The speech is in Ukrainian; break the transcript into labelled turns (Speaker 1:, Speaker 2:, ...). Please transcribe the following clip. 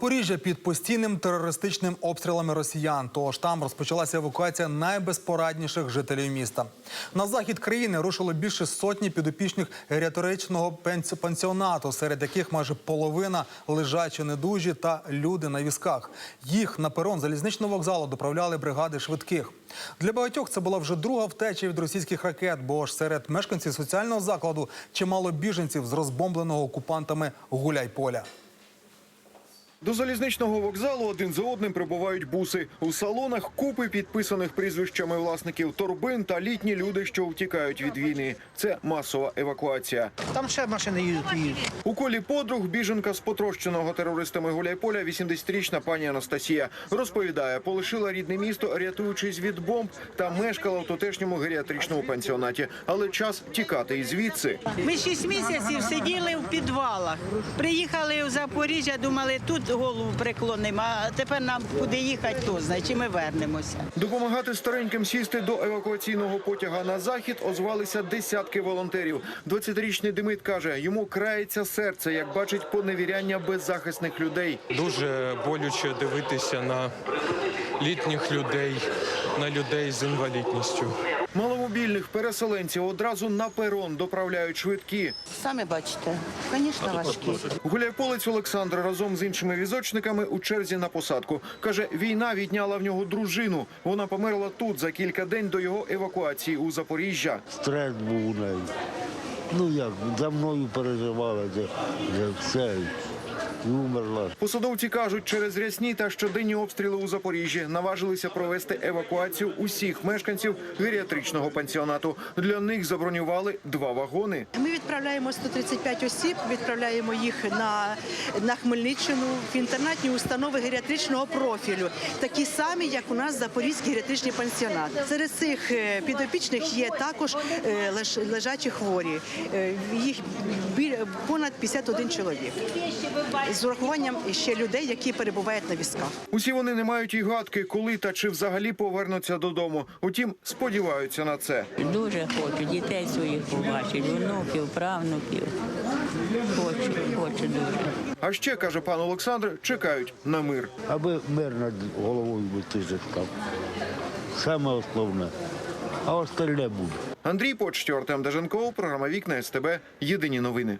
Speaker 1: Поріжжя під постійним терористичним обстрілами росіян. Тож там розпочалася евакуація найбезпорадніших жителів міста. На захід країни рушило більше сотні підопічних геріаторичного пенс- пансіонату, серед яких майже половина лежачі недужі та люди на візках. Їх на перон залізничного вокзалу доправляли бригади швидких. Для багатьох це була вже друга втеча від російських ракет, бо ж серед мешканців соціального закладу чимало біженців з розбомбленого окупантами Гуляйполя.
Speaker 2: До залізничного вокзалу один за одним прибувають буси. У салонах купи підписаних прізвищами власників торбин та літні люди, що втікають від війни. Це масова евакуація.
Speaker 3: Там ще машини їдуть.
Speaker 2: У колі подруг біженка з потрощеного терористами Гуляйполя, 80-річна пані Анастасія, розповідає, полишила рідне місто, рятуючись від бомб, та мешкала в тутешньому геріатричному пансіонаті. Але час тікати і звідси.
Speaker 4: Ми шість місяців сиділи в підвалах. Приїхали в Запоріжжя, думали, тут голову приклонимо, а тепер нам куди їхати, то значить ми вернемося.
Speaker 2: Допомагати стареньким сісти до евакуаційного потяга на захід озвалися десятки волонтерів. 20-річний Демид каже, йому крається серце, як бачить поневіряння беззахисних людей.
Speaker 5: Дуже болюче дивитися на літніх людей, на людей з інвалідністю.
Speaker 2: Маломобільних переселенців одразу на перон доправляють швидкі.
Speaker 6: Самі бачите, звісно, важкі.
Speaker 2: Гуляйполець Олександр разом з іншими візочниками у черзі на посадку. Каже, війна відняла в нього дружину. Вона померла тут за кілька день до його евакуації у Запоріжжя.
Speaker 7: стрес був у неї. Ну як, за мною переживала за, за все. І умерла.
Speaker 2: Посадовці кажуть, через рясні та щоденні обстріли у Запоріжжі наважилися провести евакуацію усіх мешканців геріатричного пансіонату. Для них забронювали два вагони.
Speaker 8: Ми відправляємо 135 осіб, відправляємо їх на, на Хмельниччину в інтернатні установи геріатричного профілю, такі самі, як у нас Запорізький геріатричний пансіонат. Серед цих е, підопічних є також е, леж- лежачі хворі. Е, Їх біля- понад 51 чоловік. З урахуванням ще людей, які перебувають на візках.
Speaker 2: Усі вони не мають і гадки, коли та чи взагалі повернуться додому. Утім, сподіваються на це.
Speaker 9: Дуже хочу дітей своїх побачити, внуків, правнуків. Хочу, хочу дуже.
Speaker 2: А ще каже пан Олександр, чекають на мир.
Speaker 7: Аби мир над головою бути став. Саме основне. А остальне буде.
Speaker 2: Андрій Почтю, Артем Деженков, програма Вікна СТБ. Єдині новини.